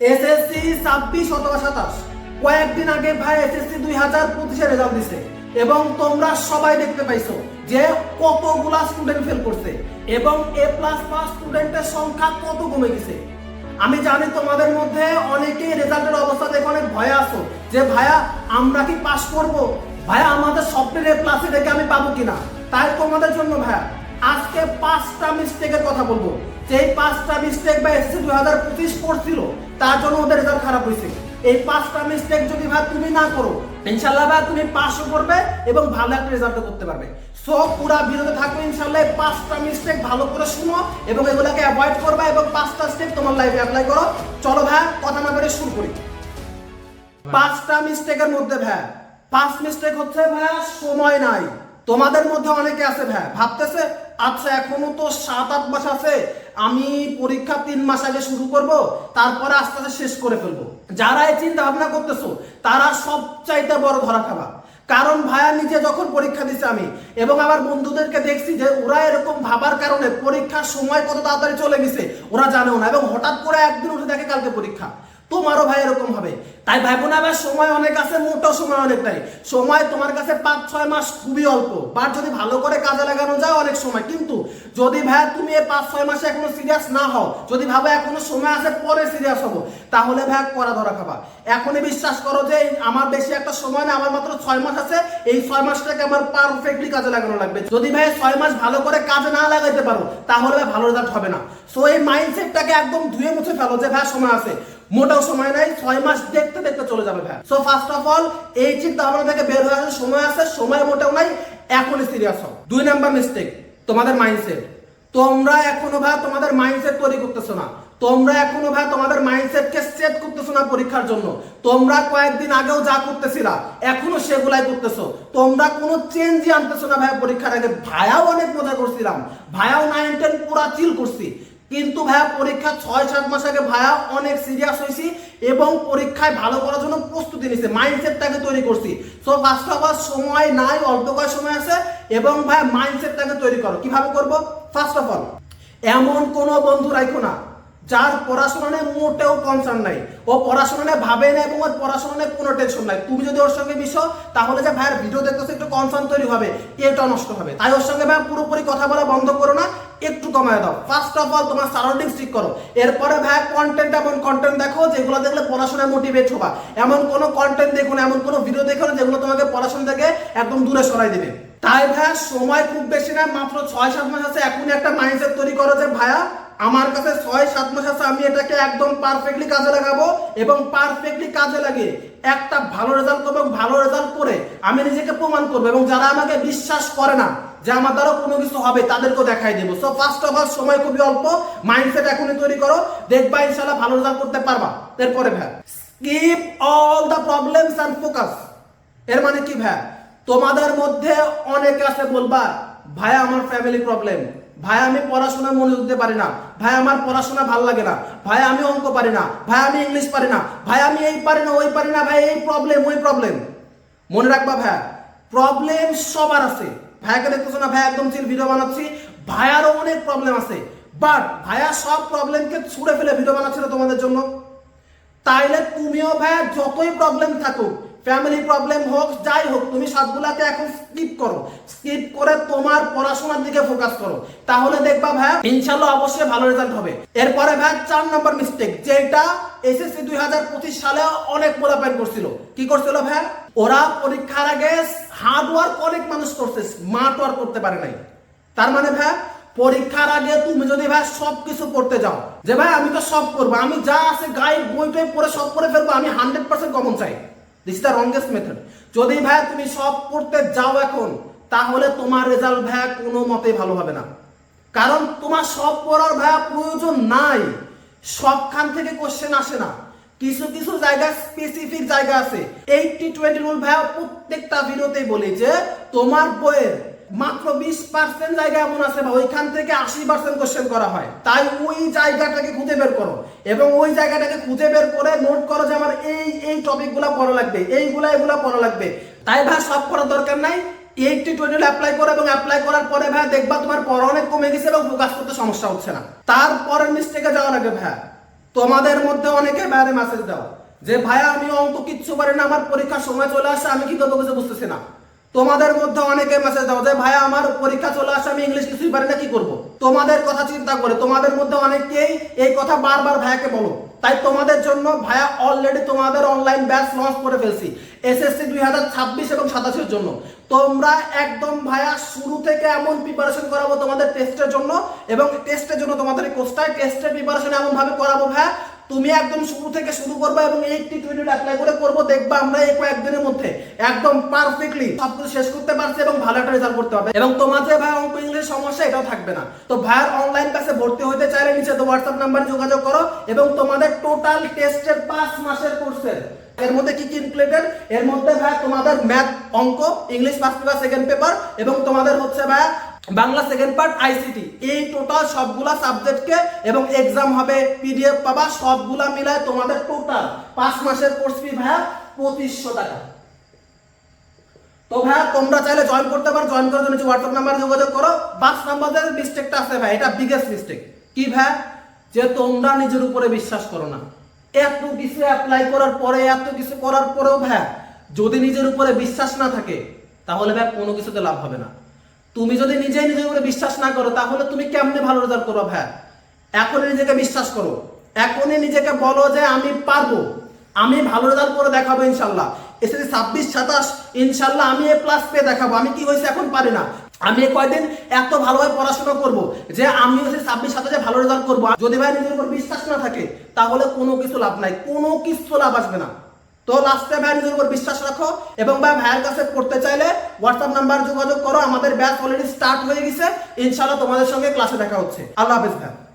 SSC ছাব্বিশ অথবা সাতাশ। কয়েকদিন আগে ভাই এসএসসি দুই হাজার পঁচিশে রেজাল্ট দিছে। এবং তোমরা সবাই দেখতে পাইছো যে কতগুলা স্টুডেন্ট ফেল করছে। এবং এ প্লাস পাস স্টুডেন্টের সংখ্যা কত কমে গেছে। আমি জানি তোমাদের মধ্যে অনেকেই রেজাল্টের অবস্থা দেখে অনেক ভয়ে আছো যে, ভাইয়া, আমরা কি পাস করব? ভাইয়া, আমাদের স্বপ্নের এ প্লাসে দেখে আমি পাবো কিনা? তাই তোমাদের জন্য ভাইয়া আজকে পাঁচটা মিস্টেকের কথা বলব। যে পাঁচটা মিস্টেক বা এসএসসি দুই হাজার পঁচিশ পড়ছিল, তার জন্য ওদের রেজাল্ট খারাপ হয়েছে। এই পাঁচটা মিস্টেক যদি ভাই তুমি না করো ইনশাল্লাহ ভাই তুমি পাসও করবে এবং ভালো একটা রেজাল্ট করতে পারবে। সো পুরা বিরত থাকবে ইনশাল্লাহ পাঁচটা মিস্টেক ভালো করে শুনো এবং এগুলোকে অ্যাভয়েড করবে এবং পাঁচটা স্টেপ তোমার লাইফে অ্যাপ্লাই করো। চলো ভাই, কথা না বলে শুরু করি। পাঁচটা মিস্টেকের মধ্যে ভাই, পাঁচ মিস্টেক হচ্ছে ভাই, সময় নাই। তোমাদের মধ্যে অনেকে আছে ভাই, ভাবতেছে আচ্ছা এখনও তো সাত, আট মাস আছে, আমি পরীক্ষা তিন মাস আগে শুরু করব, তারপরে আস্তে আস্তে শেষ করে ফেলব। যারা এই চিন্তা ভাবনা করতেছো, তারা সবচাইতে বড় ধরা খাবা। কারণ ভাইয়া নিজে যখন পরীক্ষা দিছে আমি, এবং আমার বন্ধুদেরকে দেখছি যে ওরা এরকম ভাবার কারণে পরীক্ষার সময় কত তাড়াতাড়ি চলে গেছে, ওরা জানেও না, এবং হঠাৎ করে একদিন উঠে দেখে কালকে পরীক্ষা। তোমারও ভাই এরকম হবে। তাই ভাই বোন আবার সময় অনেক আছে মোটো সময় অনেকটাই সময় তোমার কাছে পাঁচ, ছয় মাস খুবই অল্প। বাট যদি ভালো করে কাজে লাগানো যায়, অনেক সময়। কিন্তু যদি ভাই তুমি এই পাঁচ, ছয় মাসে এখনও সিরিয়াস না হও, যদি ভাবো এখনও সময় আছে, পরে সিরিয়াস হব, তাহলে ভাই করা ধরা খাবা। এখনই বিশ্বাস করো যে আমার বেশি একটা সময় না আমার মাত্র ছয় মাস আছে, এই ছয় মাসটাকে আমার পারফেক্টলি কাজে লাগানো লাগবে। যদি ভাই ছয় মাস ভালো করে কাজে না লাগাইতে পারো, তাহলে ভাই ভালো রেজাল্ট হবে না। সো এই মাইন্ডসেটটাকে একদম ধুয়ে মুছে ফেলো যে ভাই সময় আছে। মোটাও সময় নাই, ছয় মাস দেখতে দেখতে চলে যাবে ভাই। সো ফার্স্ট অফ অল এই চিন্তা ভাবনা থেকে বের হয়ে আসার সময় আছে, সময় মোটাও নাই, এখনই সিরিয়াস হও। দুই নাম্বার মিস্টেক তোমাদের মাইন্ডসেট তোমরা এখনও ভাই তোমাদের মাইন্ডসেট তৈরি করতেছো না। তোমরা এখনও ভাই তোমাদের মাইন্ডসেটকে সেট করতেছো না পরীক্ষার জন্য। তোমরা কয়েকদিন আগেও যা করতেছিলা, এখনও সেগুলাই করতেছো। তোমরা কোনো চেঞ্জই আনতেছো না ভাই পরীক্ষার আগে। ভায়াও অনেক মজা করছিলাম। ভায়াও নাইন টেন পুরা চিল করছি। কিন্তু ভাইয়া, পরীক্ষা ছয়, সাত মাস আগে ভাইয়া অনেক সিরিয়াস হয়েছি এবং পরীক্ষায় ভালো করার জন্য প্রস্তুতি নিছি মাইন্ডসেটটাকে তৈরি করছি। সো ফার্স্ট অফ অল সময় নাই, অল্প কয় সময় আছে এবং ভাইয়া মাইন্ডসেটটাকে তৈরি করো। কীভাবে করব? ফার্স্ট অফ অল এমন কোনো বন্ধু রাখো না যার পড়াশোনা নিয়ে মোটেও কনসার্ন নাই। ও পড়াশোনা নিয়ে ভাবে না এবং ওর পড়াশোনা নিয়ে কোনো টেনশন নাই। তুমি যদি ওর সঙ্গে মিশো, তাহলে যে ভাইয়ের ভিডিও দেখতেছে, একটু কনসার্ন তৈরি হবে, এটা নষ্ট হবে। তাই ওর সঙ্গে ভাই পুরোপুরি কথা বলা বন্ধ করো না। একটু কমায় দাও। ফার্স্ট অফ অল তোমার সারাউন্ডিংস ঠিক করো। এরপরে ভাই কন্টেন্ট এমন কন্টেন্ট দেখো, যেগুলো দেখলে পড়াশোনায় মোটিভেট হবা। এমন কোনো কন্টেন্ট দেখো না, এমন কোনো ভিডিও দেখো না, যেগুলো তোমাকে পড়াশোনা থেকে একদম দূরে সরাই দেবে। তাই ভাই, সময় খুব বেশি না, মাত্র ছয়, সাত মাস আছে, এখনই একটা মাইন্ডসেট তৈরি করো যে, ভাইয়া, আমার কাছে ছয়, সাত মাস আছে, আমি এটাকে একদম পারফেক্টলি কাজে লাগাবো এবং পারফেক্টলি কাজে লাগিয়ে একটা ভালো রেজাল্ট করব ভালো রেজাল্ট করে আমি নিজেকে প্রমাণ করব এবং যারা আমাকে বিশ্বাস করে না যে আমার দ্বারা কোনো কিছু হবে, তাদেরকেও দেখাই দেবো। সো ফার্স্ট অফ অল সময় খুবই অল্প। মাইন্ডসেট এখনই তৈরি করো। দেখবা ইনশাল্লাহ ভালো রেজাল্ট করতে পারবা। এরপরে ভ্যা skip all the problems and focus এর মানে কি ভাই? তোমাদের মধ্যে অনেকে আছে বলবা, ভাই, আমার ফ্যামিলি প্রবলেম ভাই, আমি পড়াশোনা মনে দিতে পারি না। ভাই, আমার পড়াশোনা ভালো লাগে না। ভাই, আমি অঙ্ক পারি না। ভাই, আমি ইংলিশ পারি না। ভাই, আমি এই পারি না, ওই পারি না। ভাই, এই প্রবলেম ওই প্রবলেম মনে রাখবা ভাই প্রবলেম সবার আছে। ভাইয়াকে দেখতেছো না? ভাইয়া একদম চিল ভিডিও বানাচ্ছি। ভাইয়ারও অনেক প্রবলেম আছে। বাট ভাইয়া সব প্রবলেমকে ছুঁড়ে ফেলে ভিডিও বানাচ্ছিল তোমাদের জন্য। তাইলে তুমিও ভাইয়া যতই প্রবলেম থাকুক ফ্যামিলি প্রবলেম হোক, যাই হোক, তুমি সবগুলাকে এখন স্কিপ করো। স্কিপ করে তোমার পড়াশোনার দিকে ফোকাস করো। তাহলে দেখবা ভাইয়া ইনশাল্লাহ অবশ্যই ভালো রেজাল্ট হবে। এরপরে ভাই, চার নম্বর মিস্টেক যেটা এসএসসি দুই হাজার পঁচিশ সালে অনেক মোলাপাইন করছিল। কি করছিল ভাই? ওরা পরীক্ষার আগে হার্ড ওয়ার্ক অনেক মানুষ করছে স্মার্ট ওয়ার্ক করতে পারে নাই। তার মানে ভাই, পরীক্ষার আগে তুমি যদি ভাই সব কিছু পড়তে যাও, যে ভাই আমি তো সব করব, আমি যা আছে গাইড বই টই পড়ে সব করে ফেলব, আমি হান্ড্রেড পার্সেন্ট কমন চাই। দিস দ্য রংগেস্ট মেথড যদি ভাইয়া তুমি সব পড়তে যাও এখন, তাহলে তোমার রেজাল্ট ভাই কোনো মতে ভালো হবে না। কারণ তোমার সব পড়ার ভাইয়া প্রয়োজন নাই। সবখান থেকে কোশ্চেন আসে না। কিছু কিছু জায়গা স্পেসিফিক জায়গা আছে। এইটটি টোয়েন্টি রুল ভাইয়া প্রত্যেকটা ভিডিওতেই বলি যে, তোমার বইয়ের মাত্র বিশ পার্সেন্ট জায়গা এমন আছে বা ওইখান থেকে আশি পার্সেন্ট কোশ্চেন করা হয়। তাই ওই জায়গাটাকে খুঁজে বের করো। এবং ওই জায়গাটাকে খুঁজে বের করে নোট করো যে আমার এই এই টপিকগুলো পড়া লাগবে, এইগুলা, এগুলা পড়া লাগবে। তাই ভাই সব পড়ার দরকার নাই। এইটটি টোয়েন্টি অ্যাপ্লাই করো এবং অ্যাপ্লাই করার পরে ভাই দেখবা তোমার পড়া অনেক কমে গেছে এবং ফোকাস করতে সমস্যা হচ্ছে না। তারপরের মিস্টেকে যাওয়ার আগে ভাই। তোমাদের মধ্যে অনেকে বাইরে মেসেজ দাও যে, ভাইয়া, আমি অঙ্ক কিচ্ছু পারি না, আমার পরীক্ষার সময় চলে আসছে আমি কি করব কিছু বুঝতেছি না। তোমাদের মধ্যে অনেকে মেসেজ দাও যে, ভাইয়া, আমার পরীক্ষা চলে আসছে, আমি ইংলিশ কিছুই পারি না, কি করব? তোমাদের কথা চিন্তা করে, তোমাদের মধ্যে অনেকেই এই কথা বারবার ভাইয়াকে বলো। তাই তোমাদের জন্য ভাইয়া অলরেডি তোমাদের অনলাইন ব্যাচ লঞ্চ করে ফেলছি। এসএসসি দুই হাজার ছাব্বিশ এবং সাতাশের জন্য। তোমরা একদম ভাইয়া শুরু থেকে এমন প্রিপারেশন করাবো তোমাদের টেস্টের জন্য এবং টেস্টের জন্য তোমাদের কোর্সটায় টেস্টের প্রিপারেশন এমন ভাবে করাবো ভাইয়া তুমি একদম শুরু থেকে শুরু করবে এবং এইটটি টোয়েন্টি অ্যাপ্লাই করে করব, দেখবা আমরা এই কয়েকদিনের মধ্যে একদম পারফেক্টলি সবকিছু শেষ করতে পারছি এবং ভালো একটা রেজাল্ট করতে পারবে। এবং তোমাদের ভাই অঙ্ক ইংলিশ সমস্যা, এটাও থাকবে না। তো ভাইয়ের অনলাইন ক্লাসে ভর্তি হতে চাইলে নিচে তো হোয়াটসঅ্যাপ নাম্বারে যোগাযোগ করো এবং তোমাদের টোটাল টেস্টের পাঁচ মাসের কোর্সের এর। মধ্যে কি কি ইনক্লুডেড এর মধ্যে ভাই তোমাদের ম্যাথ অঙ্ক English first paper second paper এবং তোমাদের হচ্ছে ভাই বাংলা সেকেন্ড পার্ট আইসিটি এই টোটাল সবগুলা সাবজেক্টকে এবং এক্সাম হবে পিডিএফ পাবা, সবগুলা মিলায় তোমাদের টোটাল পাঁচ মাসের কোর্স ফি ভাইয়া পঁচিশশো টাকা। তো ভাইয়া, তোমরা চাইলে জয়েন করতে পারো জয়েন করার জন্য হোয়াটসঅ্যাপ নাম্বার যোগাযোগ করো। বাস নাম্বারের মিস্টেকটা আছে ভাই, এটা বিগেস্ট মিস্টেক কি ভাই যে তোমরা নিজের উপরে বিশ্বাস করো না। এত কিছু অ্যাপ্লাই করার পরে, এত কিছু করার পরেও ভাই যদি নিজের উপরে বিশ্বাস না থাকে, তাহলে ভাই কোনো কিছুতে লাভ হবে না। তুমি যদি নিজেই নিজের উপরে বিশ্বাস না করো, তাহলে তুমি কেমনে ভালো রেজাল্ট করো ভাই? এখনই নিজেকে বিশ্বাস করো। এখনই নিজেকে বলো যে আমি পারব। আমি ভালো রেজাল্ট করে দেখাবো ইনশাল্লাহ। এসএসসি ছাব্বিশ, সাতাশ, ইনশাল্লাহ আমি এ প্লাস পেয়ে দেখাবো। আমি কি হয়েছে এখন পারি না। আমি কয়দিন এত ভালোভাবে পড়াশোনা করব যে আমি হচ্ছে ছাব্বিশ, সাতাশে ভালো রেজাল্ট করব। যদি ভাই নিজের উপর বিশ্বাস না থাকে, তাহলে কোনো কিছু লাভ নাই। কোনো কিছু লাভ আসবে না। তো লাস্টে ভাই নিজের উপর বিশ্বাস রাখো এবং ভাই ভাইয়ের কাছে পড়তে চাইলে হোয়াটসঅ্যাপ নাম্বার যোগাযোগ করো। আমাদের ব্যাচ অলরেডি স্টার্ট হয়ে গেছে। ইনশাল্লাহ তোমাদের সঙ্গে ক্লাসে দেখা হচ্ছে। আল্লাহ হাফিজ, ভাই।